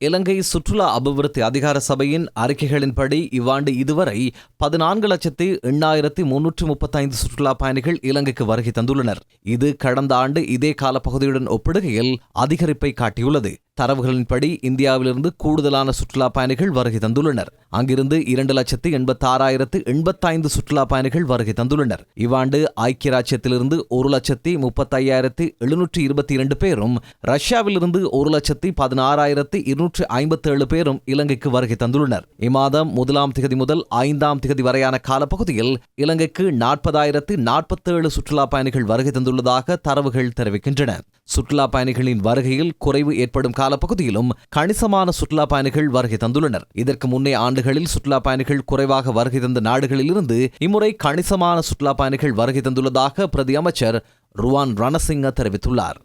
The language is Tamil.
இலங்கை சுற்றுலா அபிவிருத்தி அதிகார சபையின் அறிக்கைகளின்படி இவ்வாண்டு இதுவரை பதினான்கு லட்சத்தி எண்ணாயிரத்தி முன்னூற்று முப்பத்தைந்து சுற்றுலா பயணிகள் இலங்கைக்கு வருகை தந்துள்ளனர். இது கடந்த ஆண்டு இதே காலப்பகுதியுடன் ஒப்பிடுகையில் அதிகரிப்பை காட்டியுள்ளது. தரவுகளின்படி இந்தியாவிலிருந்து கூடுதலான சுற்றுலா பயணிகள் வருகை தந்துள்ளனர். அங்கிருந்து இரண்டு லட்சத்து எண்பத்தாறாயிரத்து எண்பத்தைந்து சுற்றுலா பயணிகள் வருகை தந்துள்ளனர். இவ்வாண்டு ஐக்கிய ராஜ்யத்திலிருந்து ஒரு லட்சத்தி முப்பத்தையாயிரத்து எழுநூற்றி இருபத்தி இரண்டு பேரும் ரஷ்யாவிலிருந்து ஒரு லட்சத்தி பதினாறாயிரத்தி இருநூற்றி ஐம்பத்தி ஏழு பேரும் இலங்கைக்கு வருகை தந்துள்ளனர். இம்மாதம் முதலாம் திகதி முதல் ஐந்தாம் திகதி வரையான காலப்பகுதியில் இலங்கைக்கு நாற்பதாயிரத்து நாற்பத்தேழு சுற்றுலா பயணிகள் வருகை தந்துள்ளதாக தரவுகள் தெரிவிக்கின்றன. சுற்றுலா பயணிகளின் வருகையில் குறைவு ஏற்படும் காலப்பகுதியிலும் கணிசமான சுற்றுலா பயணிகள் வருகை தந்துள்ளனர். இதற்கு முன்னே ஆண்டுகளில் சுற்றுலா பயணிகள் குறைவாக வருகை தந்த நாடுகளிலிருந்து இம்முறை கணிசமான சுற்றுலா பயணிகள் வருகை தந்துள்ளதாக பிரதி அமைச்சர் ருவான் ரணசிங்க தெரிவித்துள்ளார்.